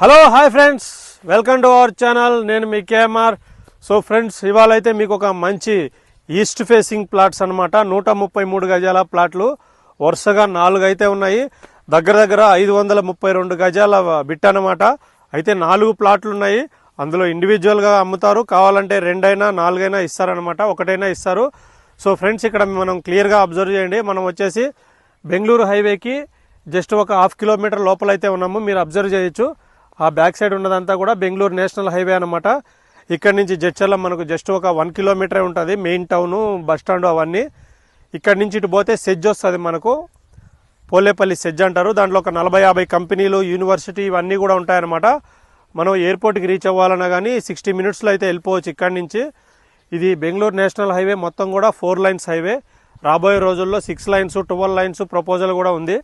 Hello hi friends welcome to our channel నేను మీ KMR so friends ఇవాళ అయితే మీకు ఒక మంచి ఈస్ట్ ఫేసింగ్ ప్లాట్స్ అన్నమాట. నూట ముప్పై మూడు గజాల ప్లాట్లు వరుసగా నాలుగు అయితే ఉన్నాయి. దగ్గర దగ్గర ఐదు వందల ముప్పై రెండు గజాల బిట్ అనమాట అయితే నాలుగు ప్లాట్లు ఉన్నాయి. అందులో ఇండివిజువల్గా అమ్ముతారు. కావాలంటే రెండైనా నాలుగైనా ఇస్తారనమాట ఒకటైనా ఇస్తారు. సో ఫ్రెండ్స్ ఇక్కడ మనం క్లియర్గా అబ్జర్వ్ చేయండి. మనం వచ్చేసి బెంగళూరు హైవేకి జస్ట్ ఒక హాఫ్ కిలోమీటర్ లోపల అయితే ఉన్నాము. మీరు అబ్జర్వ్ చేయొచ్చు. ఆ బ్యాక్ సైడ్ ఉన్నదంతా కూడా బెంగళూరు నేషనల్ హైవే అనమాట ఇక్కడ నుంచి జడ్చర్ల మనకు జస్ట్ ఒక వన్ కిలోమీటరే ఉంటుంది. మెయిన్ టౌను బస్ స్టాండ్ అవన్నీ. ఇక్కడ నుంచి ఇటు పోతే సెజ్ వస్తుంది మనకు. పోలేపల్లి సెజ్ అంటారు. దాంట్లో ఒక నలభై యాభై కంపెనీలు యూనివర్సిటీ ఇవన్నీ కూడా ఉంటాయన్నమాట. మనం ఎయిర్పోర్ట్కి రీచ్ అవ్వాలన్నా కానీ సిక్స్టీ మినిట్స్లో అయితే వెళ్ళిపోవచ్చు ఇక్కడి నుంచి. ఇది బెంగళూరు నేషనల్ హైవే మొత్తం కూడా ఫోర్ లైన్స్ హైవే. రాబోయే రోజుల్లో six lines twelve lines proposal కూడా ఉంది.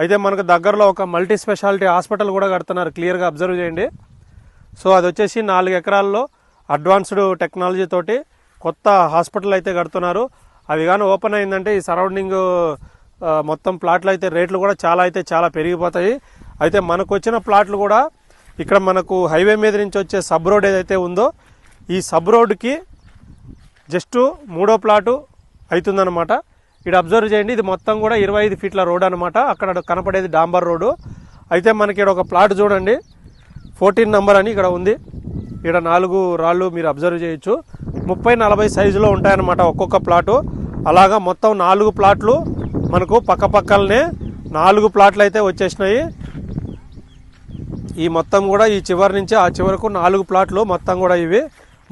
అయితే మనకు దగ్గరలో ఒక మల్టీ స్పెషాలిటీ హాస్పిటల్ కూడా కడుతున్నారు. క్లియర్గా అబ్జర్వ్ చేయండి. సో అది వచ్చేసి నాలుగు ఎకరాల్లో అడ్వాన్స్డ్ టెక్నాలజీ తోటి కొత్త హాస్పిటల్ అయితే కడుతున్నారు. అది కానీ ఓపెన్ అయిందంటే ఈ సరౌండింగ్ మొత్తం ప్లాట్లు అయితే రేట్లు కూడా చాలా అయితే చాలా పెరిగిపోతాయి. అయితే మనకు వచ్చిన ప్లాట్లు కూడా ఇక్కడ మనకు హైవే మీద నుంచి వచ్చే సబ్ రోడ్ ఏదైతే ఉందో ఈ సబ్ రోడ్కి జస్ట్ మూడో ప్లాటు అవుతుందన్నమాట ఇక్కడ అబ్జర్వ్ చేయండి ఇది మొత్తం కూడా ఇరవై ఐదు ఫీట్ల రోడ్ అనమాట అక్కడ కనపడేది డాంబర్ రోడ్డు అయితే మనకి ఇక్కడ ఒక ప్లాట్ చూడండి. ఫోర్టీన్ నంబర్ అని ఇక్కడ ఉంది. ఇక్కడ నాలుగు రాళ్ళు మీరు అబ్జర్వ్ చేయొచ్చు. ముప్పై నలభై సైజులో ఉంటాయన్నమాట ఒక్కొక్క ప్లాటు. అలాగా మొత్తం నాలుగు ప్లాట్లు మనకు పక్కపక్కలనే నాలుగు ప్లాట్లు అయితే వచ్చేసినాయి. ఈ మొత్తం కూడా ఈ చివరి నుంచి ఆ చివరకు నాలుగు ప్లాట్లు మొత్తం కూడా ఇవి.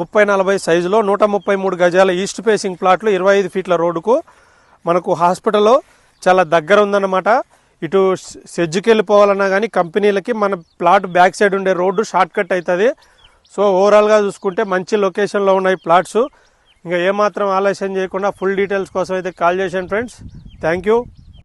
ముప్పై నలభై సైజులో నూట ముప్పై మూడు గజాల ఈస్ట్ ఫేసింగ్ ప్లాట్లు ఇరవై ఐదు ఫీట్ల రోడ్డుకు. మనకు హాస్పిటల్ చాలా దగ్గర ఉందన్నమాట. ఇటు సెజ్జుకి వెళ్ళిపోవాలన్నా కానీ కంపెనీలకి మన ప్లాట్ బ్యాక్ సైడ్ ఉండే రోడ్డు షార్ట్ కట్ అవుతుంది సో ఓవరాల్గా చూసుకుంటే మంచి లొకేషన్లో ఉన్నాయి ప్లాట్స్. ఇంకా ఏమాత్రం ఆలస్యం చేయకుండా ఫుల్ డీటెయిల్స్ కోసం అయితే కాల్ చేశాను ఫ్రెండ్స్. Thank you.